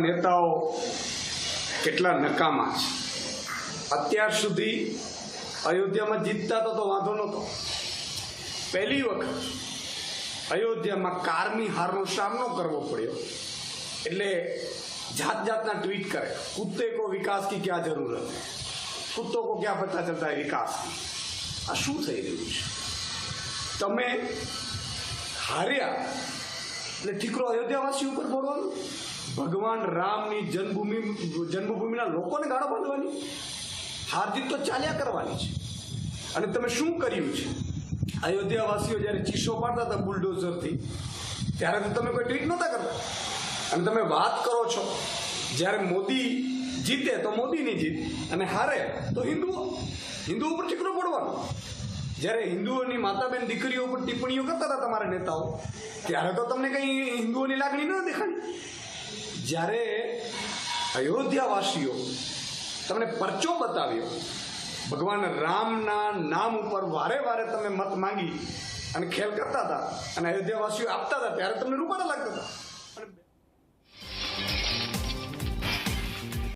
નેતાઓ કેટલા નકામા છે. અત્યાર સુધી અયોધ્યામાં જીતતા તો વાંધો નહોતો. પહેલી વખત અયોધ્યામાં કારની હારનો સામનો કરવો પડ્યો. એટલે જાત જાતના ટ્વીટ કરે. કુત્તે કો વિકાસ કી ક્યાં જરૂરત है કુત્તો કો ક્યાં પતા ચલતા વિકાસ આ શું થઈ રહ્યું છે? તમે હાર્યા એટલે ઠીકરો અયોધ્યાવાસી ઉપર ફોડવાનું ભગવાન રામની જન્મભૂમિ, જન્મભૂમિના લોકોને ગાળો બાંધવાની? હાર જીત તો ચાલ્યા કરવાની છે. અને તમે શું કર્યું છે? અયોધ્યાવાસીઓ જ્યારે ચીસો પાડતા હતા બુલડોઝરથી, ત્યારે તો તમે કોઈ ટ્વીટ નહોતા કરતા. અને તમે વાત કરો છો, જ્યારે મોદી જીતે તો મોદીની જીત, અને હારે તો હિન્દુઓ. હિન્દુઓ ઉપર ઠીકરો પડવાનો. જ્યારે હિન્દુઓની માતાબેન દીકરીઓ ઉપર ટિપ્પણીઓ કરતા હતા તમારા નેતાઓ, ત્યારે તો તમને કંઈ હિન્દુઓની લાગણી ન દેખાડી જ્યારે અયોધ્યાવાસીઓ તમને પરચો બતાવ્યો, ભગવાન રામના નામ ઉપર વારે વારે તમે મત માંગી અને ખેલ કરતા હતા અને અયોધ્યાવાસીઓ આપતા હતા, ત્યારે તમને રૂપાડા લાગતા હતા. અને